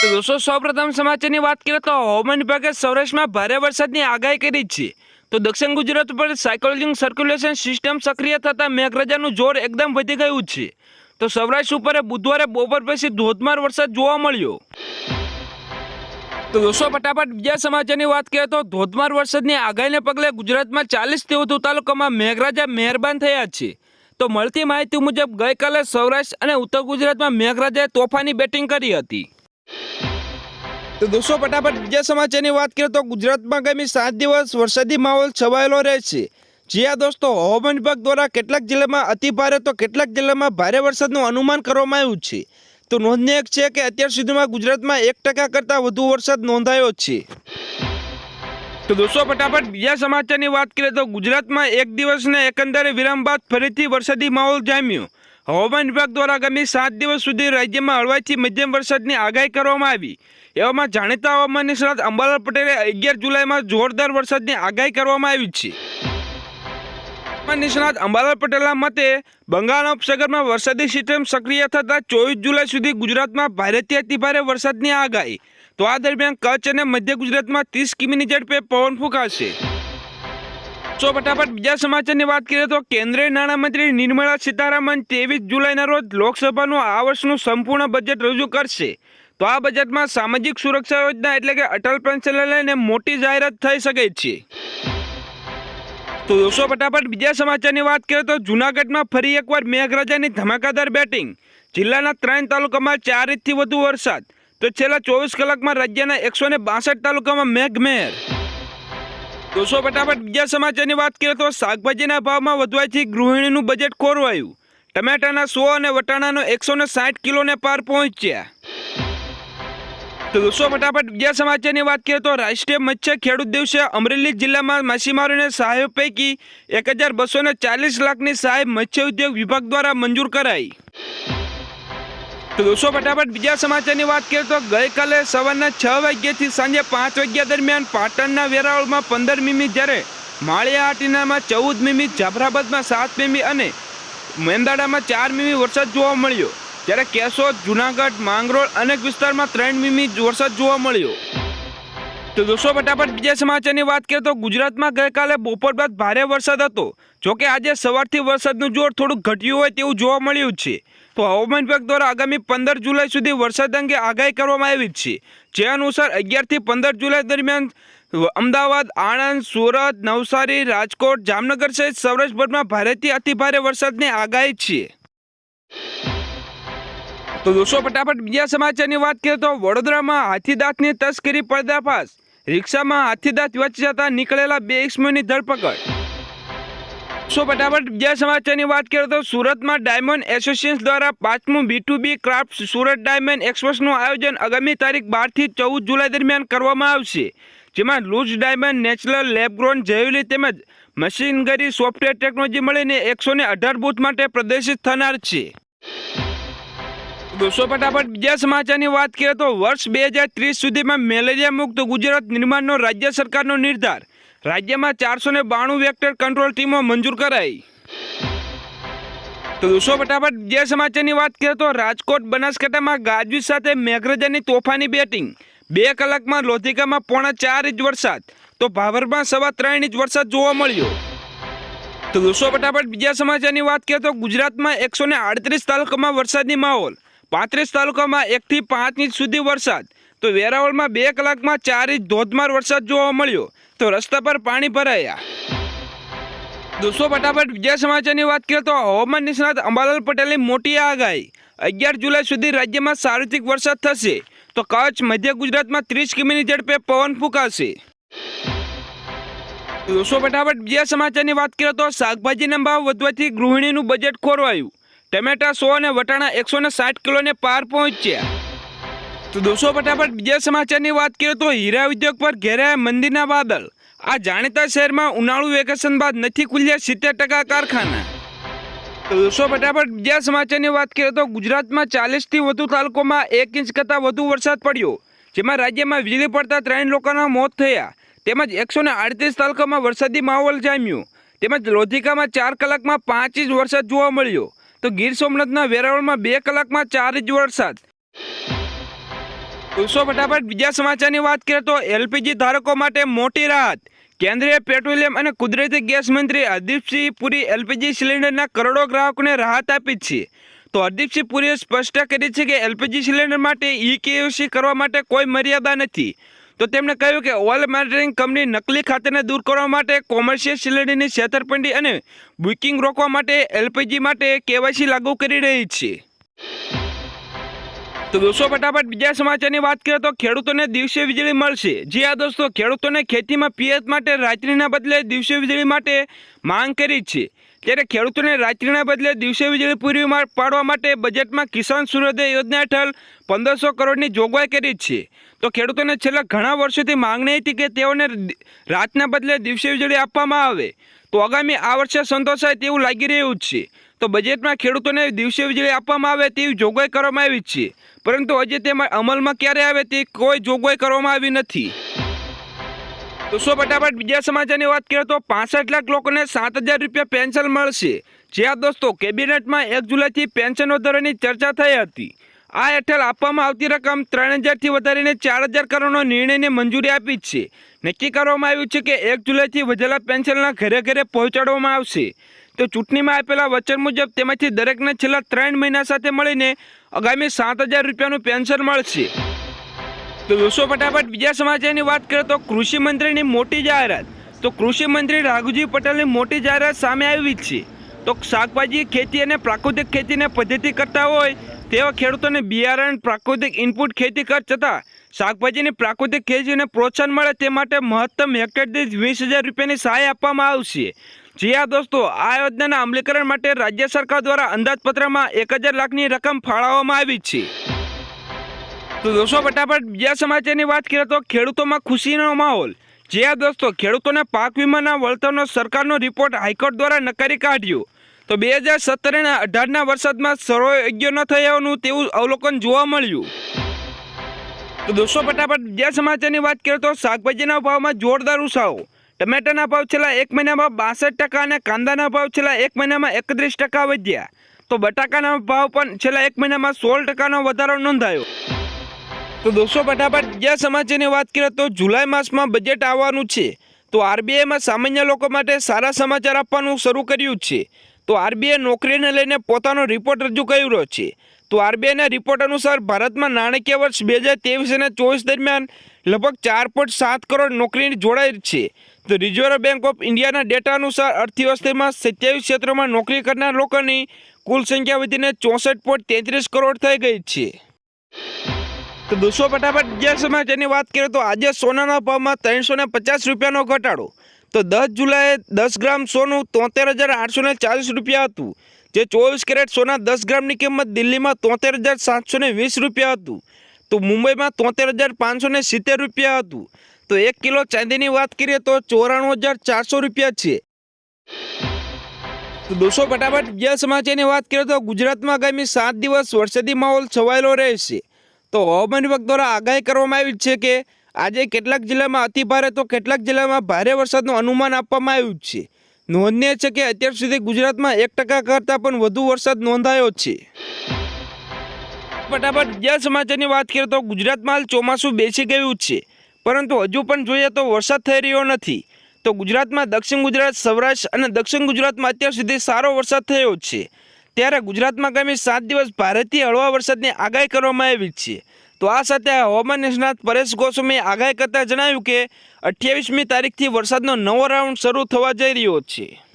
તો દોસ્તો, સૌપ્રથમ સમાચારની વાત કરીએ તો હવામાન વિભાગે સૌરાષ્ટ્રમાં ભારે વરસાદની આગાહી કરી છે. તો દક્ષિણ ગુજરાત ઉપર સાયકોલોજિંગ સર્ક્યુલેશન સિસ્ટમ સક્રિય થતાં મેઘરાજાનું જોર એકદમ વધી ગયું છે. તો સૌરાષ્ટ્ર ઉપર બુધવારે બપોર પછી ધોધમાર વરસાદ જોવા મળ્યો. તો દોસ્તો, ફટાફટ બીજા સમાચારની વાત કરીએ તો ધોધમાર વરસાદની આગાહીને પગલે ગુજરાતમાં ચાલીસ તેવું તાલુકામાં મેઘરાજા મહેરબાન થયા છે. તો મળતી માહિતી મુજબ ગઈકાલે સૌરાષ્ટ્ર અને ઉત્તર ગુજરાતમાં મેઘરાજાએ તોફાની બેટિંગ કરી હતી. તો દોસ્તો, ફટાફટ બીજા સમાચારની વાત કરીએ તો ગુજરાતમાં આગામી સાત દિવસ વરસાદી માહોલ છવાયેલો રહેશે. જ્યાં દોસ્તો, હવામાન વિભાગ દ્વારા કેટલાક જિલ્લામાં અતિ ભારે તો કેટલાક જિલ્લામાં ભારે વરસાદનું અનુમાન કરવામાં આવ્યું છે. તો નોંધનીય છે કે અત્યાર સુધીમાં ગુજરાતમાં એક ટકા કરતાં વધુ વરસાદ નોંધાયો છે. તો દોસ્તો, ફટાફટ બીજા સમાચારની વાત કરીએ તો ગુજરાતમાં એક દિવસના એકંદરે વિરામ બાદ ફરીથી વરસાદી માહોલ જામ્યો. હવામાન વિભાગ દ્વારા આગામી સાત દિવસ સુધી રાજ્યમાં હળવાથી મધ્યમ વરસાદની આગાહી કરવામાં આવી. એવામાં જાણીતા હવામાન નિષ્ણાત અંબાલાલ પટેલે અગિયાર જુલાઈમાં જોરદાર વરસાદની આગાહી કરવામાં આવી છે. હવામાન નિષ્ણાત અંબાલાલ પટેલના મતે બંગાળના ઉપસાગરમાં વરસાદી સિસ્ટમ સક્રિય થતાં ચોવીસ જુલાઈ સુધી ગુજરાતમાં ભારેથી અતિભારે વરસાદની આગાહી. તો આ દરમિયાન કચ્છ અને મધ્ય ગુજરાતમાં ત્રીસ કિમીની ઝડપે પવન ફૂંકાશે. તો ફટાફટ બીજા સમાચારની વાત કરીએ તો કેન્દ્રીય નાણામંત્રી નિર્મલા સીતારામન ત્રેવીસ જુલાઈના રોજ લોકસભાનું આ વર્ષનું સંપૂર્ણ બજેટ રજૂ કરશે. તો આ બજેટમાં સામાજિક સુરક્ષા યોજના એટલે કે અટલ પેન્શનને લઈને મોટી જાહેરાત થઈ શકે છે. તો દોસ્તો ફટાફટ બીજા સમાચારની વાત કરીએ તો જૂનાગઢમાં ફરી એકવાર મેઘરાજાની ધમાકાદાર બેટિંગ. જિલ્લાના ત્રણ તાલુકામાં ચાર ઇંચથી વધુ વરસાદ. તો છેલ્લા ચોવીસ કલાકમાં રાજ્યના એકસો ને બાસઠ તાલુકામાં મેઘમહેર. દોસ્તો ફટાફટ બીજા સમાચારની વાત કરીએ તો શાકભાજીના ભાવમાં વધવાથી ગૃહિણીનું બજેટ ખોરવાયું. ટમેટાના સો અને વટાણાનો એકસો ને સાઠ કિલોને પાર પહોંચ્યા. તો દોસ્તો ફટાફટ બીજા સમાચારની વાત કરીએ તો રાષ્ટ્રીય મત્સ્ય ખેડૂત દિવસે અમરેલી જિલ્લામાં માછીમારોને સહાયો પૈકી એક હજાર બસો ને ચાલીસ લાખની સહાય મત્સ્ય ઉદ્યોગ વિભાગ દ્વારા મંજૂર કરાઈ. તો દોસ્તો ફટાફટ બીજા સમાચારની વાત કરીએ તો ગઈકાલે સવારના છ વાગ્યાથી સાંજે પાંચ વાગ્યા દરમિયાન પાટણના વેરાવળમાં પંદર મીમી જ્યારે માળિયા આટીનામાં ચૌદ મીમી, જાફરાબાદમાં સાત મીમી અને મેંદાડામાં ચાર મીમી વરસાદ જોવા મળ્યો. જ્યારે કેશોદ, જુનાગઢ, માંગરોળ અનેક વિસ્તારમાં ત્રણ મીમી વરસાદ જોવા મળ્યો. તો દોસ્તો ફટાફટ બીજા સમાચારની વાત કરીએ તો ગુજરાતમાં ગઈકાલે બપોર બાદ ભારે વરસાદ હતો. જોકે આજે સવારથી વરસાદનું જોર થોડું ઘટ્યું હોય તેવું જોવા મળ્યું છે. તો હવામાન વિભાગ દ્વારા આગામી પંદર જુલાઈ સુધી વરસાદ અંગે આગાહી કરવામાં આવી છે. જે અનુસાર અગિયારથી પંદર જુલાઈ દરમિયાન અમદાવાદ, આણંદ, સુરત, નવસારી, રાજકોટ, જામનગર સહિત સૌરાષ્ટ્રભરમાં ભારેથી અતિભારે વરસાદની આગાહી છે. તો દોસ્તો, ફટાફટ બીજા સમાચારની વાત કરીએ તો વડોદરામાં હાથીદાંતની તસ્કરી પર્દાફાશ. રિક્ષામાં હાથીદાંત વચ્ચે જતા નીકળેલા બે ઇસમોની ધરપકડ. સો ફટાફટ બીજા સમાચારની વાત કરીએ તો સુરતમાં ડાયમંડ એસોસિએશન દ્વારા પાંચમું B to B craft Surat diamond એક્સપ્રેસનું આયોજન આગામી તારીખ બારથી ચૌદ જુલાઈ દરમિયાન કરવામાં આવશે. જેમાં loose diamond, natural lab grown jewellery તેમજ મશીનગરી સોફ્ટવેર ટેકનોલોજી મળીને એકસો ને અઢાર બૂથ માટે પ્રદર્શિત થનાર છે. દોસ્તો, ફટાફટ બીજા સમાચારની વાત કરીએ તો વર્ષ બે હજાર ત્રીસ સુધીમાં મેલેરિયા મુક્ત ગુજરાત નિર્માણનો રાજ્ય સરકારનો નિર્ધાર રાજ્યમાં ચારસો ને બાણું વેક્ટર કંટ્રોલ ટીમો મંજૂર કરાઈ. તો દોસ્તો ફટાફટ બીજા સમાચારની વાત કરીએ તો રાજકોટ બનાસકાંઠામાં ગાજવીજ સાથે મેઘરાજાની તોફાની બેટિંગ બે કલાકમાં લોધિકામાં પોણા ચાર ઇંચ વરસાદ. તો ભાવરમાં સવા ત્રણ ઇંચ વરસાદ જોવા મળ્યો. તો દોસ્તો ફટાફટ બીજા સમાચારની વાત કરીએ તો ગુજરાતમાં એકસો ને આડત્રીસ તાલુકામાં વરસાદની માહોલ. પાંત્રીસ તાલુકામાં એકથી પાંચ ઇંચ સુધી વરસાદ. તો વેરાવળમાં બે કલાકમાં ચાર ઇંચ ધોધમાર વરસાદ જોવા મળ્યો. તો રસ્તા પર પાણી ભરાયા. દોસ્તો, ફટાફટ બીજા સમાચારની વાત કરીએ તો હવામાન નિષ્ણાત અંબાલાલ પટેલની મોટી આગાહી. અગિયાર જુલાઈ સુધી રાજ્યમાં સાર્વત્રિક વરસાદ થશે. તો કચ્છ, મધ્ય ગુજરાતમાં ત્રીસ કિમીની ઝડપે પવન ફૂંકાશે. દોસ્તો, ફટાફટ બીજા સમાચારની વાત કરીએ તો શાકભાજીના ભાવ વધવાથી ગૃહિણીનું બજેટ ખોરવાયું. ટમેટા, સો અને વટાણા એકસો સાઠ કિલોને પાર પહોંચ્યા. તો દોસ્તો ફટાફટ બીજા સમાચારની વાત કરીએ તો હીરા ઉદ્યોગ પર ઘેરાયા મંદીના વાદળ. આ જાણીતા શહેરમાં ઉનાળુ વેકેશન બાદ નથી ખુલ્યા સિત્તેર ટકા કારખાના. તો દોસ્તો ફટાફટ બીજા સમાચારની વાત કરીએ તો ગુજરાતમાં ચાલીસથી વધુ તાલુકોમાં એક ઇંચ કરતાં વધુ વરસાદ પડ્યો, જેમાં રાજ્યમાં વીજળી પડતા ત્રણ લોકોના મોત થયા. તેમજ એકસો ને આડત્રીસ તાલુકામાં વરસાદી માહોલ જામ્યો. તેમજ લોધિકામાં ચાર કલાકમાં પાંચ ઇંચ વરસાદ જોવા મળ્યો. તો ગીર સોમનાથના વેરાવળમાં બે કલાકમાં ચાર ઇંચ વરસાદ. દોસ્તો ફટાફટ બીજા સમાચારની વાત કરીએ તો એલપીજી ધારકો માટે મોટી રાહત. કેન્દ્રીય પેટ્રોલિયમ અને કુદરતી ગેસ મંત્રી હરદીપસિંહ પુરી એલપીજી સિલિન્ડરના કરોડો ગ્રાહકોને રાહત આપી છે. તો હરદીપસિંહ પુરીએ સ્પષ્ટ કરી છે કે એલપીજી સિલિન્ડર માટે ઈ કેયુસી કરવા માટે કોઈ મર્યાદા નથી. તો તેમણે કહ્યું કે ઓઇલ માર્કેટિંગ કંપની નકલી ખાતેને દૂર કરવા માટે કોમર્શિયલ સિલિન્ડરની છેતરપિંડી અને બુકિંગ રોકવા માટે એલપીજી માટે કેવાયસી લાગુ કરી રહી છે. તો દોસ્તો, ફટાફટ બીજા સમાચારની વાત કરીએ તો ખેડૂતોને દિવસે વીજળી મળશે. જી આ દોસ્તો, ખેડૂતોને ખેતીમાં પિયત માટે રાત્રિના બદલે દિવસે વીજળી માટે માંગ કરી છે. ત્યારે ખેડૂતોને રાત્રિના બદલે દિવસે વીજળી પૂરી પાડવા માટે બજેટમાં કિસાન સૂર્યોદય યોજના હેઠળ પંદરસો કરોડની જોગવાઈ કરી છે. તો ખેડૂતોને છેલ્લા ઘણા વર્ષોથી માંગણી હતી કે તેઓને રાતના બદલે દિવસે વીજળી આપવામાં આવે. તો આગામી આ વર્ષે સંતોષાય તેવું લાગી રહ્યું છે. તો બજેટમાં ખેડૂતોને દિવસે વીજળી આપવામાં આવે તેવી જોગવાઈ કરવામાં આવી છે. પરંતુ હજી તેમાં અમલમાં ક્યારે આવે તે કોઈ જોગવાઈ કરવામાં આવી નથી. દોસ્તો ફટાફટ બીજા સમાચારની વાત કરીએ તો પાસઠ લાખ લોકોને સાત હજાર રૂપિયા પેન્શન મળશે. જ્યાં દોસ્તો કેબિનેટમાં એક જુલાઈથી પેન્શન વધારવાની ચર્ચા થઈ હતી. આ હેઠળ આપવામાં આવતી રકમ ત્રણ હજારથી વધારીને ચાર હજાર કરોડનો નિર્ણયને મંજૂરી આપી છે. નક્કી કરવામાં આવ્યું છે કે એક જુલાઈથી વધેલા પેન્શનના ઘરે ઘરે પહોંચાડવામાં આવશે. તો ચૂંટણીમાં આપેલા વચન મુજબ તેમાંથી દરેકને છેલ્લા ત્રણ મહિના સાથે મળીને આગામી સાત હજાર રૂપિયાનું પેન્શન મળશે. તો દોસ્તો ફટાફટ બીજા સમાચારની વાત કરીએ તો કૃષિ મંત્રીની મોટી જાહેરાત. તો કૃષિ મંત્રી રાઘુજી પટેલની મોટી જાહેરાત સામે આવી છે. તો શાકભાજી, ખેતી અને પ્રાકૃતિક ખેતીને પદ્ધતિ કરતા હોય તેવા ખેડૂતોને બિયારણ, પ્રાકૃતિક ઇનપુટ ખેતી ખર્ચ છતાં શાકભાજીની પ્રાકૃતિક ખેતીને પ્રોત્સાહન મળે તે માટે મહત્તમ હેક્ટર દીઠ વીસ હજાર રૂપિયાની સહાય આપવામાં આવશે. જી હા દોસ્તો, આ યોજનાના અમલીકરણ માટે રાજ્ય સરકાર દ્વારા અંદાજપત્રમાં એક હજાર લાખની રકમ ફાળવવામાં આવી છે. તો દોસ્તો, ફટાફટ બીજા સમાચારની વાત કરીએ તો ખેડૂતોમાં ખુશીનો માહોલ. જી આ દોસ્તો, ખેડૂતોને પાક વીમાના વળતરનો સરકારનો રિપોર્ટ હાઈકોર્ટ દ્વારા નકારી કાઢ્યો. તો બે હજાર સત્તર અને અઢારના વરસાદમાં સર્વયોગ્ય ન થયાનું તેવું અવલોકન જોવા મળ્યું. તો દોસ્તો, ફટાફટ બીજા સમાચારની વાત કરીએ તો શાકભાજીના ભાવમાં જોરદાર ઉછાળો. ટમેટાના ભાવ છેલ્લા એક મહિનામાં બાસઠ ટકા અને કાંદાના ભાવ છેલ્લા એક મહિનામાં એકત્રીસ ટકા વધ્યા. તો બટાકાના ભાવ પણ છેલ્લા એક મહિનામાં સોળ ટકાનો વધારો નોંધાયો. તો દોસ્તો, ફટાફટ બીજા સમાચારની વાત કરીએ તો જુલાઈ માસમાં બજેટ આવવાનું છે. તો આરબીઆઈમાં સામાન્ય લોકો માટે સારા સમાચાર આપવાનું શરૂ કર્યું છે. તો આરબીઆઈ નોકરીને લઈને પોતાનો રિપોર્ટ રજૂ કર્યો છે. તો આરબીઆઈના રિપોર્ટ અનુસાર ભારતમાં નાણાકીય વર્ષ બે હજાર તેવીસ અને ચોવીસ દરમિયાન લગભગ ચાર પોઈન્ટ સાત કરોડ નોકરી જોડાઈ છે. તો રિઝર્વ બેંક ઓફ ઇન્ડિયાના ડેટા અનુસાર અર્થવ્યવસ્થામાં સત્યાવીસ ક્ષેત્રોમાં નોકરી કરનાર લોકોની કુલ સંખ્યા વધીને ચોસઠ તેત્રીસ કરોડ થઈ ગઈ છે. તો દોસ્તો, ફટાફટ જે સમાચારની વાત કરીએ તો આજે સોનાના ભાવમાં ત્રણસો ને પચાસ રૂપિયાનો ઘટાડો. તો દસ જુલાઈએ દસ ગ્રામ સોનું તોતેર હજાર આઠસો ચાલીસ રૂપિયા હતું. જે ચોવીસ કેરેટ સોના દસ ગ્રામની કિંમત દિલ્હીમાં તોતેર હજાર સાતસો વીસ રૂપિયા હતું. તો મુંબઈમાં તોતેર હજાર પાંચસો ને સિત્તેર રૂપિયા હતું. તો એક કિલો ચાંદીની વાત કરીએ તો ચોરાણું હજાર ચારસો રૂપિયા છે. તો દોસ્તો, ફટાફટ બીજા સમાચારની વાત કરીએ તો ગુજરાતમાં આગામી સાત દિવસ વરસાદી માહોલ છવાયેલો રહેશે. તો હવામાન વિભાગ દ્વારા આગાહી કરવામાં આવી છે કે આજે કેટલાક જિલ્લામાં અતિભારે તો કેટલાક જિલ્લામાં ભારે વરસાદનું અનુમાન આપવામાં આવ્યું છે. નોંધનીય છે કે અત્યાર સુધી ગુજરાતમાં એક ટકા કરતાં પણ વધુ વરસાદ નોંધાયો છે. ફટાફટ બીજા સમાચારની વાત કરીએ તો ગુજરાતમાં હાલ ચોમાસું બેસી ગયું છે. પરંતુ હજુ પણ જોઈએ તો વરસાદ થઈ રહ્યો નથી. તો ગુજરાતમાં દક્ષિણ ગુજરાત, સૌરાષ્ટ્ર અને દક્ષિણ ગુજરાતમાં અત્યાર સુધી સારો વરસાદ થયો છે. ત્યારે ગુજરાતમાં આગામી સાત દિવસ ભારેથી હળવા વરસાદની આગાહી કરવામાં આવી છે. તો આ સાથે હવામાન નિષ્ણાત પરેશ ગોસ્વામીએ આગાહી કરતાં જણાવ્યું કે, અઠ્યાવીસમી તારીખથી વરસાદનો નવો રાઉન્ડ શરૂ થવા જઈ રહ્યો છે.